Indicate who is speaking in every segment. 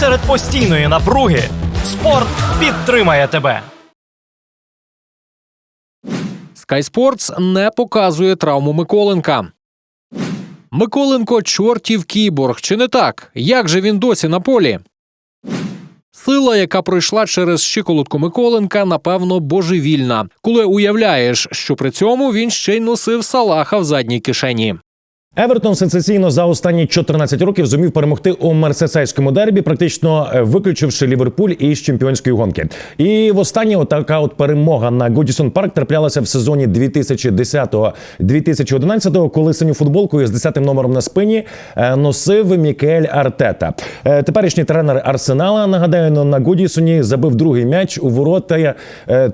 Speaker 1: серед постійної напруги спорт підтримає тебе.
Speaker 2: Sky Sports не показує травму Миколенка. Миколенко чортів кіборг, чи не так? Як же він досі на полі? Сила, яка пройшла через щиколотку Миколенка, напевно, божевільна, коли уявляєш, що при цьому він ще й носив салаха в задній кишені.
Speaker 3: Евертон сенсаційно за останні 14 років зумів перемогти у мерсесайському дербі, практично е, виключивши Ліверпуль із чемпіонської гонки. І востаннє така от перемога на Годісон Парк траплялася в сезоні 2010-2011, коли синю футболку із 10 номером на спині е, носив Мікель Артета. Е, Теперішній тренер Арсенала нагадаю на Годісоні забив другий м'яч у ворота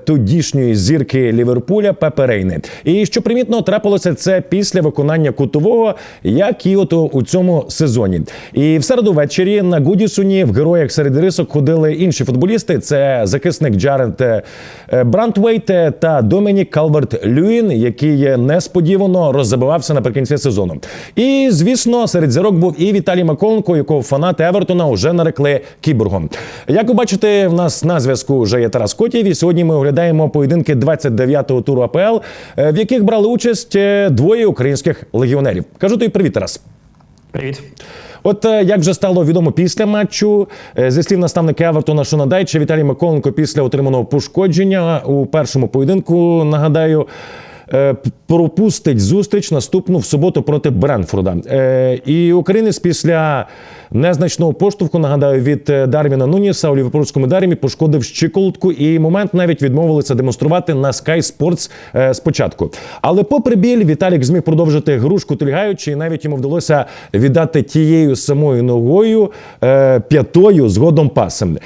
Speaker 3: тодішньої зірки Ліверпуля Пепе Рейни. І що примітно трапилося це після виконання кутового, як і от у- цьому сезоні. І в середу ввечері на Гудісоні в героях серед рисок ходили інші футболісти. Це захисник Джаред е, Брантвейт е, та Домінік Калверт Люїн, який е, несподівано роззабивався наприкінці сезону. І звісно, серед зірок був і Віталій Маколенко, якого фанати Евертона вже нарекли кіборгом. Як ви бачите, в нас на зв'язку вже є Тарас Котів. І сьогодні ми оглядаємо поєдинки 29-го туру АПЛ, в яких брали участь двоє українських легіонерів. Кажу тобі привіт, Тарас.
Speaker 4: Привіт.
Speaker 3: От е, як вже стало відомо після матчу, е, зі слів наставника Евертона Шонадайча Віталій Миколенко після отриманого пошкодження у першому поєдинку, нагадаю. Е, Пропустить зустріч наступну в суботу проти Бренфорда. Е, І українець після незначного поштовху, нагадаю, від е, Дарвіна Нуніса у ліверпульському дармі пошкодив щиколотку, і момент навіть відмовилися демонструвати на Sky Sports спочатку. Але попри біль, Віталік зміг продовжити гру шкутильгаючи, і навіть йому вдалося віддати тією самою ногою п'ятою згодом пасом.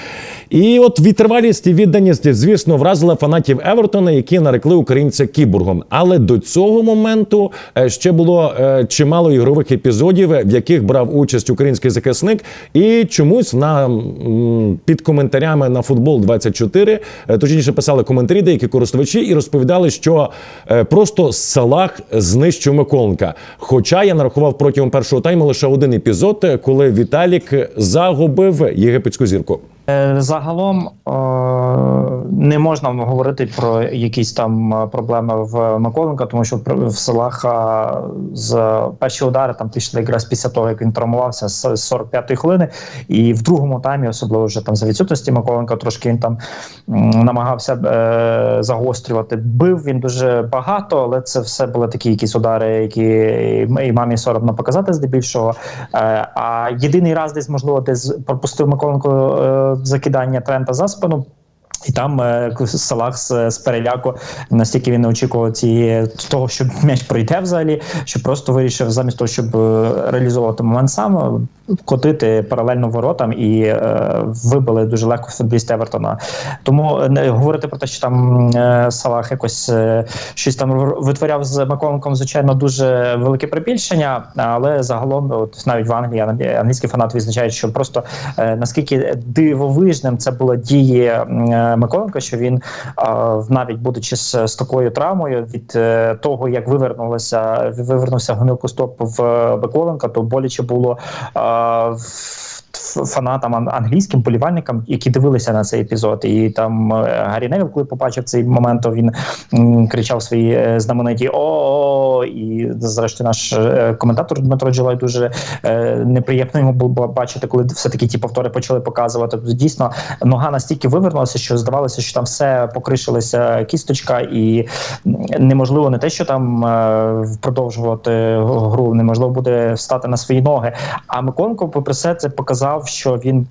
Speaker 3: І от витривалість і відданість, звісно, вразила фанатів Евертона, які нарекли українця кіборгом. Але до цього моменту е, ще було е, чимало ігрових епізодів, в яких брав участь український захисник. І чомусь на під коментарями на футбол 24 е, точніше писали коментарі деякі користувачі і розповідали, що просто Салах знищив Миколенка. Хоча я нарахував протягом першого тайму лише один епізод, коли Віталік загубив єгипетську зірку.
Speaker 4: Е, Загалом е, не можна говорити про якісь там е, проблеми в Миколенка, тому що в Салаха з перші удари там пішли якраз після того, як він травмувався з 45-ї хвилини, і в другому таймі, особливо вже там за відсутності Миколенка, трошки він там намагався загострювати. Бив він дуже багато, але це все були такі якісь удари, які і мамі соромно показати здебільшого. А єдиний раз десь можливо десь пропустив Миколенко закидання Трента за спину. І там е, Салах з, переляку настільки він не очікував цієї того, що м'яч пройде взагалі, що просто вирішив замість того, щоб е, реалізовувати момент сам, котити паралельно воротам і е, вибили дуже легко футболіст Евертона. Тому е, не говорити про те, що там е, Салах якось е, щось там витворяв з Маколенком, звичайно, дуже велике прибільшення, але загалом, от навіть в Англії ан- англійські фанати відзначають, що просто е, наскільки дивовижним це була дії е, Миколенка, що він е, навіть будучи з, з такою травмою від е, того, як вивернулося, вивернувся гомілкостоп в Миколенка, то боляче було. е, в- Фанатам англійським болівальникам, які дивилися на цей епізод, і там е, Гаррі Невіл, коли побачив цей момент, то він кричав свої е, знамениті о і зрештою наш е, коментатор Дмитро Джилай дуже неприємно йому було бачити, коли все таки ті повтори почали показувати. Тобто, дійсно нога настільки вивернулася, що здавалося, що там все покришилася кісточка, і неможливо не те, що там продовжувати гру, неможливо буде встати на свої ноги. А Миколенко, попри все, це показав, що він.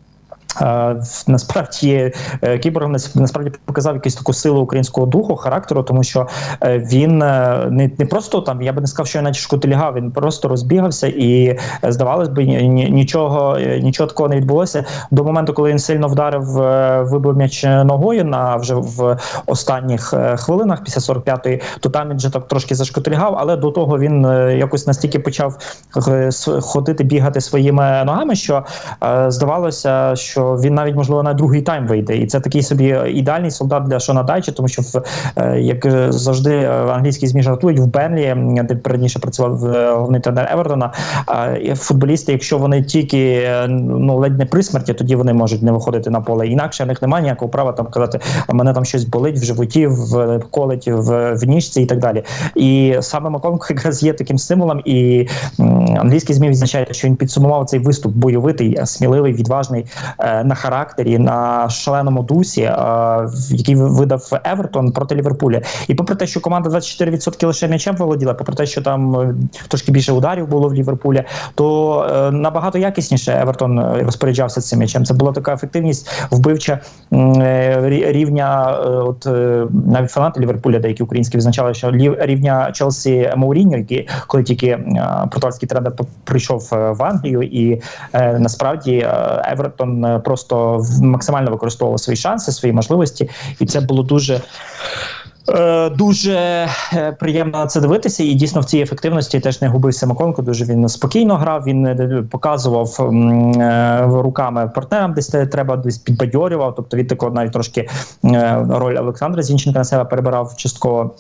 Speaker 4: Насправді е, кіборг насправді показав якусь таку силу українського духу, характеру, тому що е, він е, не, не просто там, я би не сказав, що наче шкутилягав, він просто розбігався і здавалось би, ні- ні- нічого, нічого такого не відбулося. До моменту, коли він сильно вдарив, вибив м'яч ногою на вже в останніх хвилинах після 45-ї, то там він вже так трошки зашкутильгав, але до того він якось настільки почав ходити, бігати своїми ногами, що здавалося, що що він навіть можливо на другий тайм вийде, і це такий собі ідеальний солдат для Шона Дайча, тому що в е, як е, завжди е, англійські змі жартують в Бенлі, де раніше працював е, головний тренер Евертона. Футболісти, якщо вони тільки е, ну ледь не при смерті, тоді вони можуть не виходити на поле. Інакше в них немає ніякого права там казати, а мене там щось болить в животі, в колить в, в ніжці і так далі. І саме Маконко якраз є таким символом, і англійські змі відзначають, що він підсумував цей виступ бойовитий, сміливий, відважний е, на характері, на шаленому дусі, е, який видав Евертон проти Ліверпуля. І попри те, що команда 24% лише м'ячем володіла, попри те, що там е, трошки більше ударів було в Ліверпуля, то е, набагато якісніше Евертон е, розпоряджався цим м'ячем. Це була така ефективність вбивча е, рівня. е, От е, навіть фанати Ліверпуля, деякі українські визначали, що рівня Челсі Мауріньо, який коли тільки е, португальський тренер прийшов е, в Англію, і е, насправді е, Евертон е, просто максимально використовував свої шанси, свої можливості, і це було дуже. Е, Дуже е, приємно на це дивитися, і дійсно в цій ефективності теж не губився Маконко. Дуже він спокійно грав. Він е, показував руками партнерам, десь треба десь підбадьорював. Тобто він такого навіть трошки роль Олександра Зінченка на себе перебирав частково.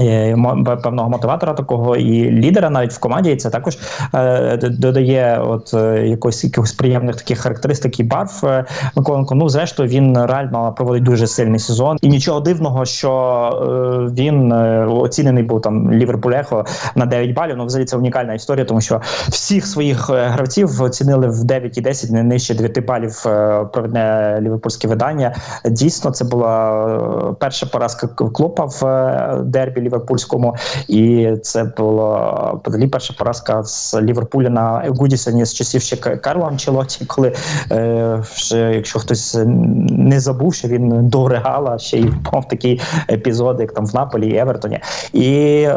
Speaker 4: Е, Певного мотиватора такого і лідера навіть в команді, і це також е, додає от е, якось якихось приємних таких характеристик і барв е, Миколенко. Ну, зрештою, він реально проводить дуже сильний сезон, і нічого дивного, що е, він е, оцінений був там Ліверпулехо на 9 балів. Ну, взагалі це унікальна історія, тому що всіх своїх е, гравців оцінили в 9 і 10, не нижче 9 балів е, провідне ліверпульське видання. Дійсно, це була е, перша поразка Клопа в е, дербі ліверпульському, і це була перша поразка з Ліверпуля на Гудісоні з часів ще Карла Анчелоті, коли е, вже, якщо хтось не забув, що він до Реала ще й впав такий епізод, як там в Наполі і Евертоні. І е,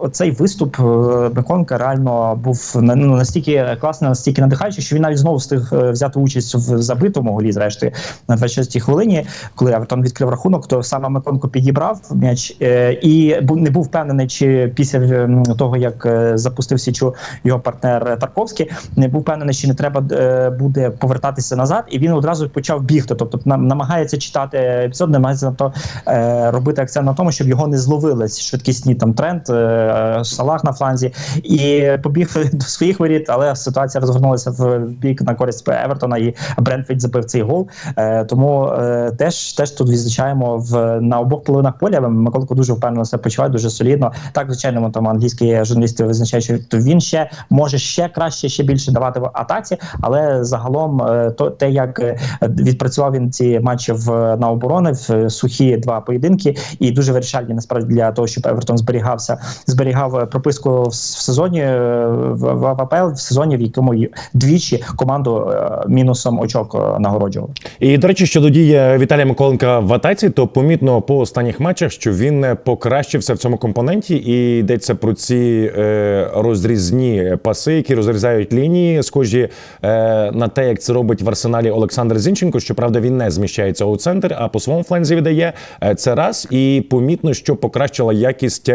Speaker 4: оцей виступ е, Беконка реально був ну, настільки класний, настільки надихаючий, що він навіть знову встиг е, взяти участь в забитому голі, зрештою, на 26-й хвилині, коли Евертон відкрив рахунок, то саме Миконко підібрав м'яч е, і бу- не був впевнений, чи після того, як е, запустив січу його партнер Тарковський, не був впевнений, чи не треба е, буде повертатися назад, і він одразу почав бігти. Тобто намагається читати епізод, намагається на то е, робити акцент на тому, щоб його не зловили швидкісні там тренд, е, Салах на фланзі, і побіг до своїх воріт, але ситуація розгорнулася в бік на користь Евертона, і Брентфіт забив цей гол. Е, тому е, теж теж тут відзначаємо в на обох половинах поля. Миколко дуже впевнено себе почуває, дуже солідно. Так, звичайно, там англійські журналісти визначають, що він ще може ще краще, ще більше давати в атаці, але загалом е, то те, як е, відпрацював він ці матчі в на оборони в е, сухі два поєдинки, і дуже вирішальні насправді для того, щоб Евертон зберігався, зберігав прописку в, сезоні в, АПЛ, в сезоні, в якому двічі команду мінусом очок нагороджував.
Speaker 3: І до речі, щодо дії Віталія Миколенка в атаці, то помітно по останніх матчах, що він покращився в цьому компоненті, і йдеться про ці е, розрізні паси, які розрізають лінії, схожі е, на те, як це робить в арсеналі Олександр Зінченко. Щоправда, він не зміщається у центр, а по своєму фланзі віддає Е, це раз. І помітно, що покращила якість,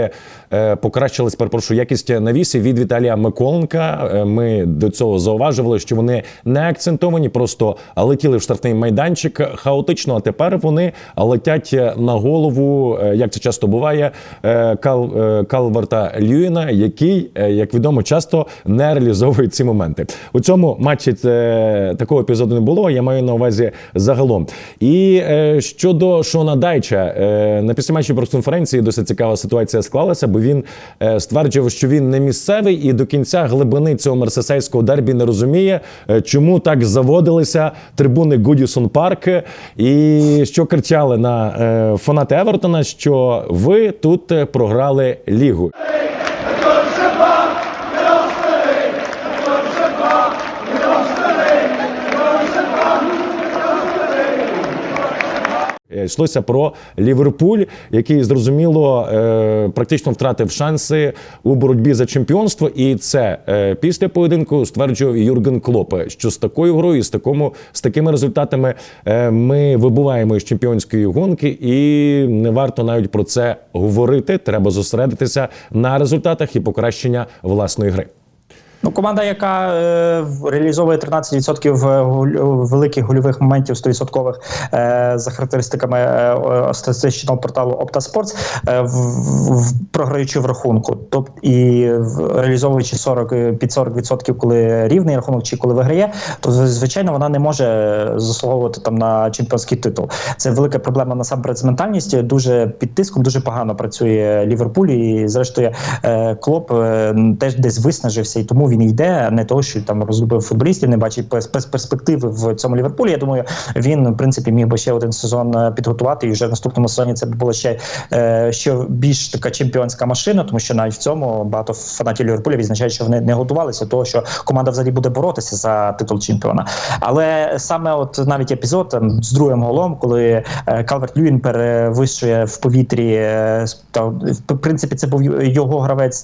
Speaker 3: е, покращилась, перепрошую, якість навісів від Віталія Миколенка. Е, Ми до цього зауважували, що вони не акцентовані, просто летіли в штрафний майданчик хаотично. А тепер вони летять на голову, е, як це часто буває, Кал, е, Калверта Льюіна, який, е, як відомо, часто не реалізовує ці моменти. У цьому матчі такого епізоду не було. Я маю на увазі загалом. І е, щодо Шона Дайча, е, на післяматчі прес-конференції досить цікава ситуація склалася, бо він е, стверджував, що він не місцевий і до кінця глибини цього мерсесейського дербі не розуміє, е, чому так заводилися трибуни Гудісон Парк і що кричали на е, фанати Евертона, що ви тут е, програли лігу. Йшлося про Ліверпуль, який зрозуміло е, практично втратив шанси у боротьбі за чемпіонство. І це е, після поєдинку стверджував Юрген Клоп, що з такою грою, з такому з такими результатами е, ми вибуваємо із чемпіонської гонки, і не варто навіть про це говорити. Треба зосередитися на результатах і покращення власної гри.
Speaker 4: Ну, команда, яка е, реалізовує 13% великих гольових моментів 100% е, за характеристиками е, статистичного порталу OptaSports, е, в, в, програючи в рахунку, тобто і реалізовуючи 40, е, під 40%, коли рівний рахунок чи коли виграє, то звичайно вона не може заслуговувати там на чемпіонський титул. Це велика проблема насамперед з ментальністю. Дуже під тиском, дуже погано працює Ліверпуль. І зрештою е, Клоп е, теж десь виснажився, і тому він йде. Не того, що там розлюбив футболістів, не бачить перспективи в цьому Ліверпулі. Я думаю, він в принципі міг би ще один сезон е, підготувати. І вже в наступному сезоні це була ще, е, ще більш така чемпіонська машина, тому що навіть в цьому багато фанатів Ліверпуля відзначають, що вони не готувалися до того, що команда взагалі буде боротися за титул чемпіона. Але саме от навіть епізод там, з другим голом, коли Калверт Льюін перевищує в повітрі, е, та, в принципі, це був його гравець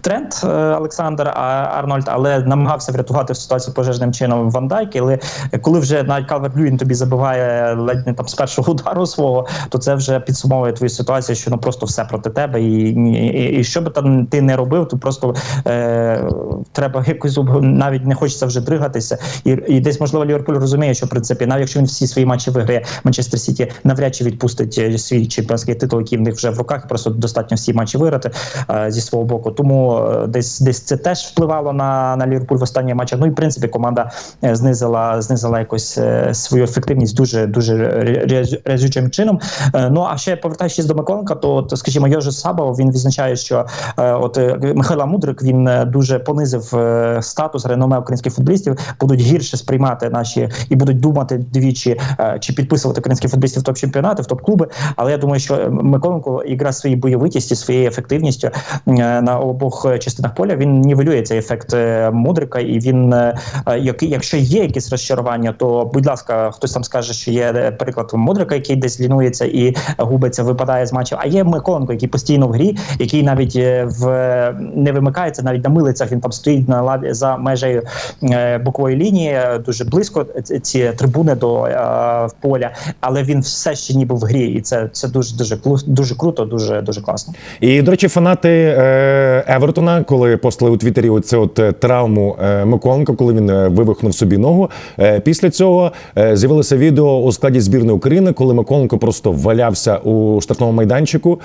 Speaker 4: Трент е, Олександр а- Арнольд, але намагався врятувати ситуацію пожежним чином Ван Дайк. Але коли вже навіть Калверт Льюін тобі забиває ледь не там з першого удару свого, то це вже підсумовує твою ситуацію, що ну просто все проти тебе, і, і, і що би там ти не робив, то просто е, треба якось навіть не хочеться вже дригатися. І, і десь можливо Ліверпуль розуміє, що в принципі, навіть якщо він всі свої матчі виграє, Манчестер Сіті навряд чи відпустить е, свій чемпіонський титул, який в них вже в руках. Просто достатньо всі матчі виграти е, зі свого боку. Тому е, десь десь це теж впливало на, на Ліверпуль в останніх матчах. Ну і в принципі команда е, знизила знизила якось е, свою ефективність дуже дуже разючим чином. Е, Ну а ще повертаючись до Миколенка, то, от, скажімо, Йожи Сабов він відзначає, що от Михайло Мудрик він дуже понизив статус реноме українських футболістів, будуть гірше сприймати наші і будуть думати двічі, чи підписувати українських футболістів в топ-чемпіонати, в топ-клуби. Але я думаю, що Миколенко ігра своєю бойовитістю, своєю ефективністю на обох частинах поля він нівелює цей ефект е, Мудрика, і він е, е, якщо є якісь розчарування, то будь ласка, хтось там скаже, що є приклад Мудрика, який десь лінується і губиться, випадає з матчів. А є Миколенко, який постійно в грі, який навіть в не вимикається, навіть на милицях він там стоїть на лаві за межею бокової лінії, дуже близько ці- трибуни до поля, але він все ще ніби в грі, і це, це дуже дуже дуже круто, дуже дуже класно.
Speaker 3: І, до речі, фанати Евертона, коли постали у Твіттері оцю от е, травму е, Миколенка, коли він е, вивихнув собі ногу. Після цього з'явилося відео у складі збірної України, коли Миколенко просто валявся у штрафному майданчику,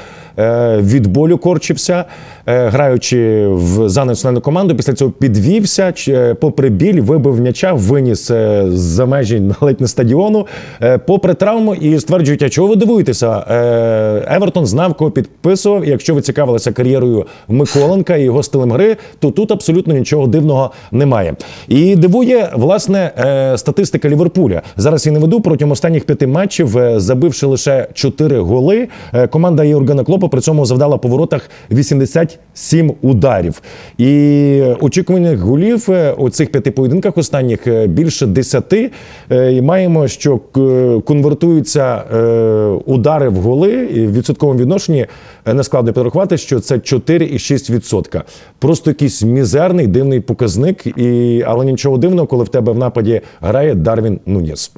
Speaker 3: від болю корчився, граючи в за національну команду. Після цього підвівся, попри біль, вибив м'яча, виніс за межі ледь не стадіону, попри травму, і стверджують, а чого ви дивуєтеся? Евертон знав, кого підписував. Якщо ви цікавилися кар'єрою Миколенка і його стилем гри, то тут абсолютно нічого дивного немає. І дивує власне е, статистика Ліверпуля. Зараз я не веду протягом останніх п'яти матчів, е, забивши лише 4 голи. е, Команда Євгена Клопа при цьому завдала по воротах 87 ударів. І очікуваних голів у цих п'яти поєдинках останніх більше 10. Е, І маємо, що конвертуються удари в голи і в відсотковому відношенні не складно підрахувати, що це 4,6%. Просто якийсь мізерний дивний показник, і але нічого дивного, коли в тебе в нападі грає Дарвін Нуніс.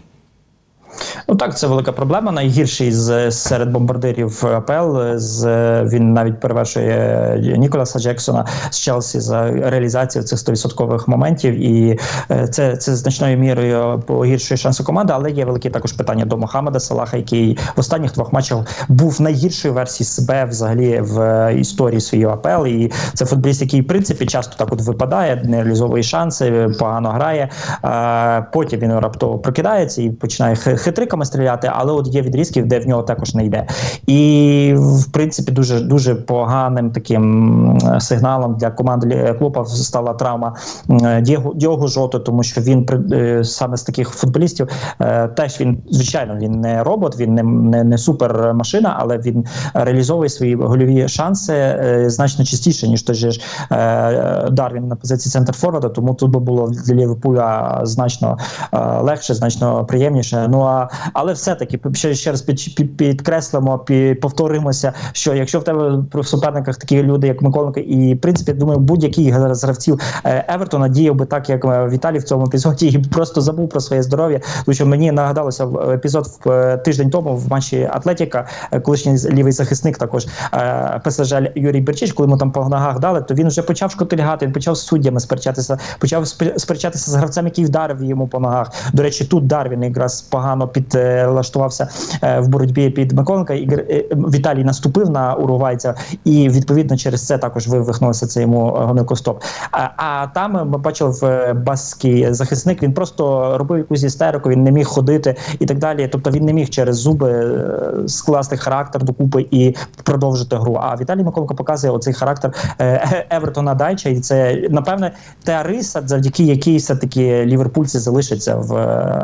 Speaker 4: Ну так, це велика проблема. Найгірший з серед бомбардирів АПЛ. З він навіть перевершує Ніколаса Джексона з Челсі за реалізацію цих 100% моментів, і е, це, це значною мірою погіршує шанси команди. Але є великі також питання до Мохамеда Салаха, який в останніх двох матчах був найгіршою версією себе взагалі в історії своєї АПЛ. І це футболіст, який в принципі часто так от випадає, не реалізовує шанси, погано грає. А потім він раптово прокидається і починає хитриками стріляти, але от є відрізків, де в нього також не йде. І в принципі дуже дуже поганим таким сигналом для команди Лі- клуба стала травма м, Діого Жото, тому що він е, саме з таких футболістів е, теж він звичайно він не робот, він не, не, не супермашина, але він реалізовує свої гольові шанси е, значно частіше ніж той же ж е, Дарвін на позиції центр форварда. Тому тут би було для Ліверпуля значно е, легше, значно приємніше. Ну але все-таки ще, ще раз під, під, підкреслимо, під, повторимося, що якщо в тебе в суперниках такі люди, як Миколенко, і в принципі, я думаю, будь-який з гравців е, Евертона діяв би так, як е, Віталій в цьому епізоді, і просто забув про своє здоров'я. Тому що мені нагадалося в- епізод в е, тиждень тому в матчі Атлетіка, е, колишній лівий захисник, також е, ПСЖ Юрій Берчич, коли йому там по ногах дали, то він вже почав шкотильгати, він почав з суддями сперечатися, почав спе- сперечатися з гравцем, який вдарив йому по ногах. До речі, тут Дарвін якраз погано підлаштувався е, в боротьбі під Миколенка. І Гр- е, Віталій наступив на уругвайця, і відповідно через це також вивихнувся це йому е, гомілкостоп. А, там ми бачили в е, захисник. Він просто робив якусь істерику, він не міг ходити і так далі. Тобто він не міг через зуби скласти характер докупи і продовжити гру. А Віталій Миколенко показує оцей характер Евертона Дайча, і це напевне та риса, завдяки якій все таки ліверпульці залишаться в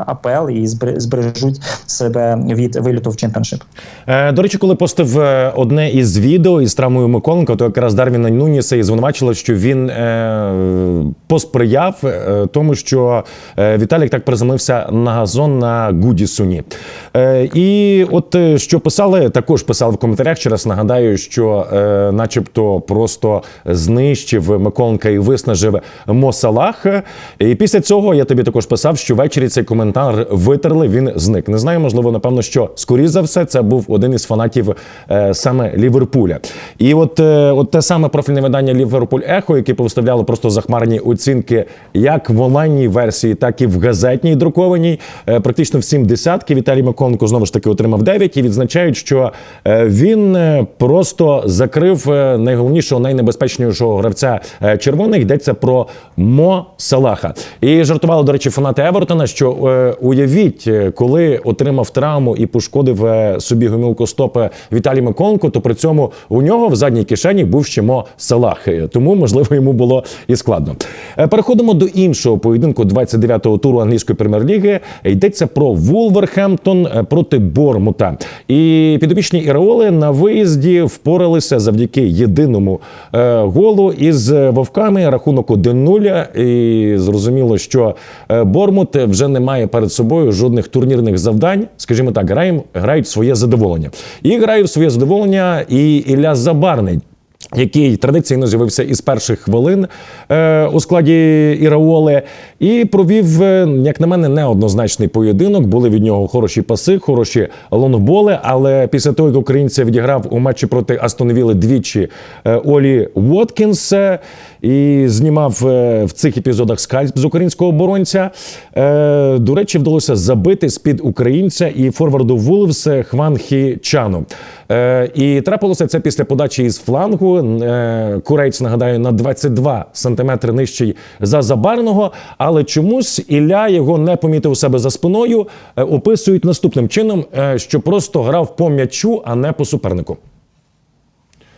Speaker 4: АПЛ і збере- збережуть себе від виліту в чемпіоншип.
Speaker 3: Е, До речі, коли постив е, одне із відео із травмою Миколенко, то якраз Дарвіна Нуніса і звинувачила, що він е, посприяв тому, що Віталік так приземлився на газон на Гудісуні. І от що писали, також писали в коментарях. Ще раз нагадаю, що, начебто, просто знищив Миколенка і виснажив Мосалах. І після цього я тобі також писав, що ввечері цей коментар витерли. Він зник. Не знаю, можливо, напевно, що скоріш за все це був один із фанатів е, саме Ліверпуля. І от, е, от те саме профільне видання Ліверпуль Ехо, яке повставляло просто захмарні оцінки як в онлайній версії, так і в газетній друкованій. Е, практично всім десятки. Віталій Миколенко знову ж таки отримав 9 і відзначають, що е, він е, просто закрив е, найголовнішого, найнебезпечнішого гравця е, червоних. Йдеться про Мо Салаха. І жартували, до речі, фанати Евертона, що е, уявіть, коли отримав травму і пошкодив е, собі гомілку стопи Віталій Миколенко, то при цьому у нього в задній кишені був ще Мо Салах. Тому, можливо, йому було і складно. Е, Переходимо до іншого поєдинку 29-го туру англійської прем'єр-ліги. Йдеться про Вулверхемптон е, проти Бормута. І підопічні Іраоли на виїзді впоралися завдяки єдиному голу із вовками. Рахунок 1-0. І зрозуміло, що Бормут вже не має перед собою жодних турнірних завдань. Скажімо так, граємо, грають своє задоволення. І грають в своє задоволення і Ілля Забарний який традиційно з'явився із перших хвилин е, у складі Іраоли, і провів, е, як на мене, неоднозначний поєдинок. Були від нього хороші паси, хороші лонгболи. Але після того, як українця відіграв у матчі проти Астонвіли двічі е, Олі Уоткінс е, і знімав е, в цих епізодах скальп з українського оборонця. Е, до речі, вдалося забити з-під українця і форварду Вулвс Хван Хі Чану. Е, і трапилося це після подачі із флангу. Курець, нагадаю, на 22 сантиметри нижчий за забарного, але чомусь Ілля його не помітив у себе за спиною. Описують наступним чином, що просто грав по м'ячу, а не по супернику.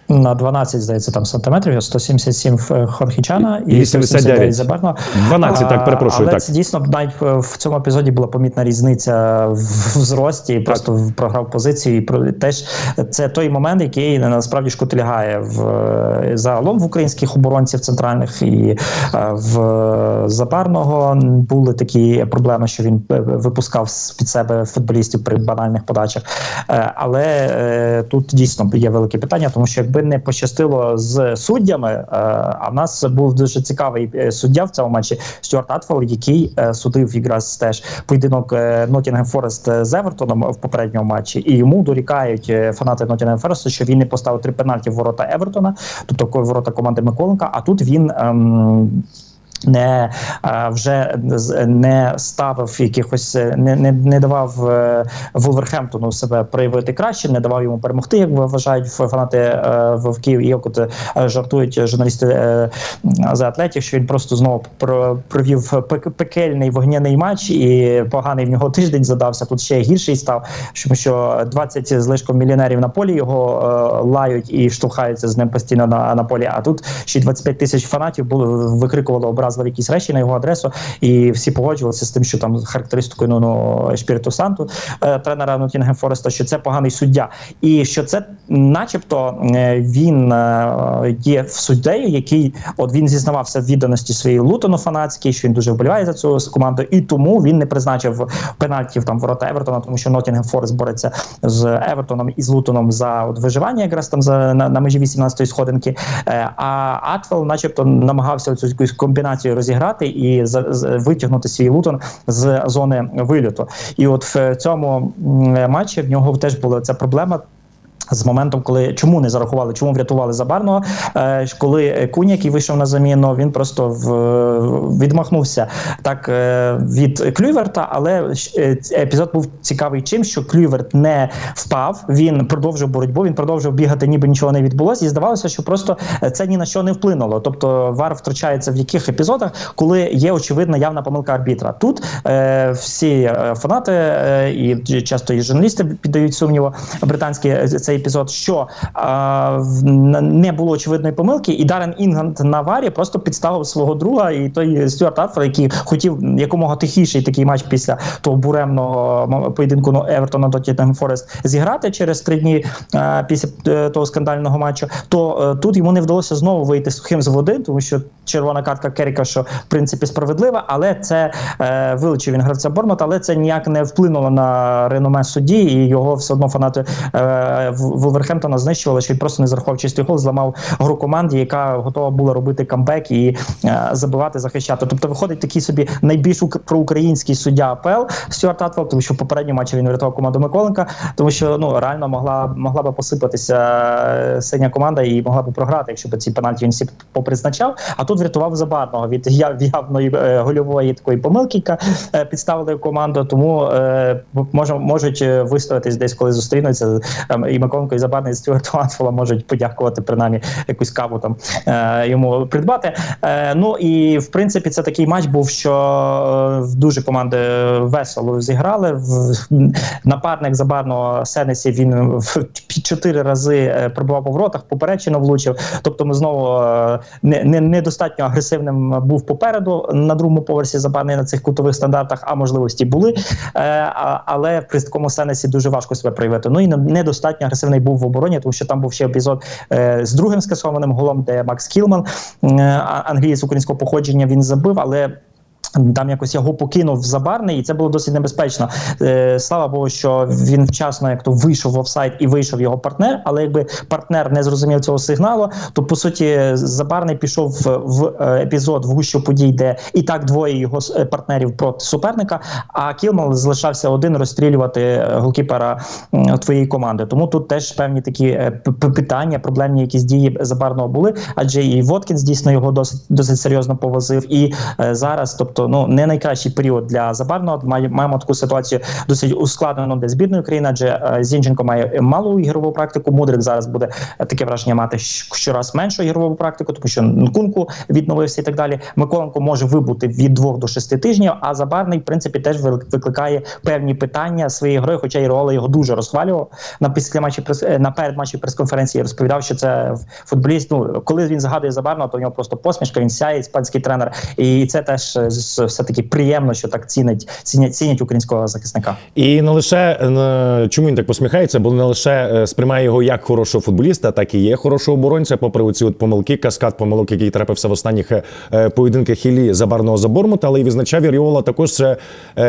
Speaker 4: На 12, здається, там сантиметрів, 177 в Хорхічана
Speaker 3: І 89
Speaker 4: Забарно.
Speaker 3: 12, так, перепрошую,
Speaker 4: Але
Speaker 3: так.
Speaker 4: це дійсно навіть в в цьому епізоді була помітна різниця в зрості, просто програв позицію. І теж це той момент, який насправді шкотилягає в загалом в українських оборонців центральних і е, в Забарного були такі проблеми, що він е, випускав з під себе футболістів при банальних подачах. Е, Але е, тут дійсно є велике питання, тому що якби не пощастило з суддями, е, а в нас був дуже цікавий е, суддя в цьому матчі Стюарт Атфол, який е, судив якраз теж поєдинок Нотінгем Форест з Евертоном в попередньому матчі, і йому дорікають фанати Нотінгем Фореста, що він не поставив три пенальті в ворота Евертона, тобто ворота команди Миколенка. А тут він. ем, не е, вже не ставив якихось, е, не, не, не давав е, Вулверхемптону себе проявити краще, не давав йому перемогти, як вважають фанати вовків. І як от жартують журналісти за атлетів, що він просто знову про- провів пекельний вогняний матч, і поганий в нього тиждень задався. Тут ще гірший став, що 20 з лишком мільйонерів на полі його лають і штовхаються з ним постійно на, на полі. А тут ще й 25 тисяч фанатів було викрикувало образи виразили якісь речі на його адресу, і всі погоджувалися з тим, що там характеристикою ну, ну Шпіриту Санту, е, тренера Нотінгем Фореста, що це поганий суддя, і що це, начебто, е, він е, є в суддею, який от він зізнавався в відданості своїй Лутону фанатській, що він дуже вболіває за цю команду, і тому він не призначив пенальтів там ворота Евертона, тому що Нотінгем Форест бореться з Евертоном і з Лутоном за от виживання, якраз там за на, на межі 18-ї сходинки. А Атвел, начебто, намагався цю якусь комбінацію розіграти і витягнути свій Лутон з зони вильоту. І от в цьому матчі в нього теж була ця проблема. З моментом, коли чому не зарахували, чому врятували Забарного, е, коли Кунь, який вийшов на заміну, він просто в, відмахнувся так е, від Клюверта, але е, епізод був цікавий чим, що Клюверт не впав, він продовжив боротьбу, він продовжив бігати, ніби нічого не відбулося, і здавалося, що просто це ні на що не вплинуло. Тобто вар втручається в яких епізодах, коли є очевидна явна помилка арбітра. Тут всі фанати і часто і журналісти піддають сумніву британські е, цей епізод, що е, не було очевидної помилки, і Дарен Інгант на варі просто підставив свого друга, і той Стюарт Атфер, який хотів якомога тихіший такий матч після того буремного поєдинку ну, Евертона до Тоттенхем Форест зіграти через три дні е, після е, того скандального матчу. То тут йому не вдалося знову вийти сухим з води, тому що червона картка Керіка, що в принципі справедлива, але це вилучив він гравця Бормута, але це ніяк не вплинуло на реноме судді, і його все одно фанати В- Вулверхемптона знищували, що він просто не зарахував чистий гол, зламав гру команді, яка готова була робити камбек і е, забивати, захищати. Тобто виходить такий собі найбільш ук- проукраїнський суддя АПЛ Стюарт Атвел, тому що в попередньому матчі він врятував команду Миколенка, тому що ну реально могла могла би посипатися е, синя команда і могла би програти, якщо б ці пенальті він всі попризначав. А тут врятував Забарного від яв- явної е, гольової такої помилки, яка е, підставили команду. Тому е, може, можуть е, виставитись десь, коли зустрінуться е, і Миколенко, і Забарний, і Стюарт Атвела можуть подякувати принаймні якусь каву там е, йому придбати. Е, ну і в принципі це такий матч був, що е, дуже команди весело зіграли. В, напарник забарного Сенесі він в чотири рази е, пробував по воротах, поперечину влучив. Тобто ми знову е, не, не, недостатньо агресивним був попереду на другому поверсі забарний на цих кутових стандартах, а можливості були. Е, але при такому Сенесі дуже важко себе проявити. Ну і не- недостатньо агресивний був в обороні, тому що там був ще епізод е, з другим скасованим голом, де Макс Кілман, е, англієць українського походження, він забив, але. Там якось його покинув забарний, і це було досить небезпечно. Е, слава Богу, що він вчасно як то вийшов в офсайд і вийшов його партнер. Але якби партнер не зрозумів цього сигналу, то по суті забарний пішов в, е, епізод в гущу подій, де і так двоє його е, партнерів проти суперника. А Кілмал залишався один розстрілювати е, голкіпера твоєї команди. Тому тут теж певні такі питання, проблемні якісь дії забарного були. Адже і Воткінс дійсно його досить досить серйозно повозив. І е, зараз, тобто, ну не найкращий період для забарного. Маємо таку ситуацію досить ускладнену для збірної України, адже е, Зінченко має малу ігрову практику. Мудрик зараз буде таке враження мати щораз меншу ігрову практику, тому що Нкунку відновився і так далі. Миколенко може вибути від двох до шести тижнів. А забарний, в принципі, теж викликає певні питання своєї гри. Хоча Ірола його дуже розхвалював на після матчі е, на перед матчі прес-конференції. Розповідав, що це футболіст. Ну коли він згадує забарного, то в нього просто посмішка. Він сяє іспанський тренер, і це теж все таки приємно, що так цінить цінять, цінять українського захисника.
Speaker 3: І не лише е, чому він так посміхається, бо не лише е, сприймає його як хорошого футболіста, так і є хорошого оборонця, попри оці от помилки, каскад помилок, який трапився в останніх е, поєдинках Іллі забарного за Бормута, але і відзначав Іріола також,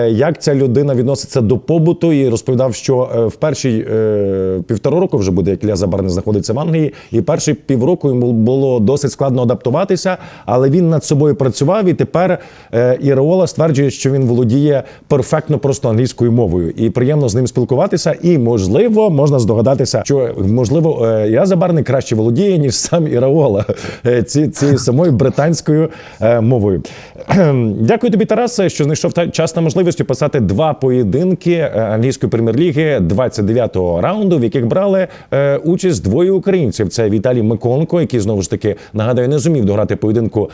Speaker 3: як ця людина відноситься до побуту, і розповідав, що в перші е, півтора року вже буде, як Ілля Забарний знаходиться в Англії, і перші півроку йому було досить складно адаптуватися, але він над собою працював, і тепер Іріола стверджує, що він володіє перфектно просто англійською мовою, і приємно з ним спілкуватися. І можливо, можна здогадатися, що можливо е, я Забарний краще володіє ніж сам Ірауола е, ці, цією самою британською е, мовою. Дякую тобі, Тарасе, що знайшов час та можливість описати два поєдинки англійської прем'єр-ліги 29-го раунду, в яких брали участь двоє українців. Це Віталій Миколенко, який знову ж таки нагадаю не зумів дограти поєдинку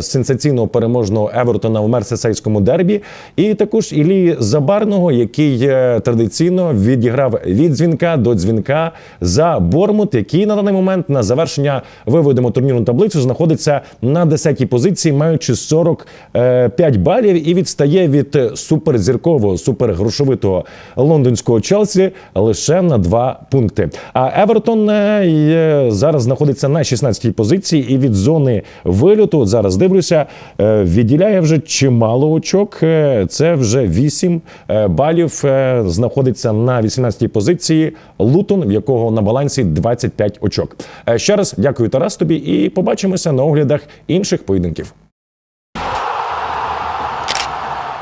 Speaker 3: сенсаційного переможного Евертону Евертона в Мерсесейському дербі, і також Іллі Забарного, який е, традиційно відіграв від дзвінка до дзвінка за Бормут, який на даний момент на завершення виведемо турнірну таблицю знаходиться на 10-й позиції, маючи 45 балів, і відстає від суперзіркового, супергрошовитого лондонського Челсі лише на 2 пункти. А Евертон е, зараз знаходиться на 16-й позиції, і від зони вильоту зараз дивлюся, е, відділяє вже чимало очок. Е, Це вже 8 е, балів. е, Знаходиться на 18-й позиції Лутон, в якого на балансі 25 очок. Ще раз дякую Тарас тобі і побачимося на оглядах інших поєдинків.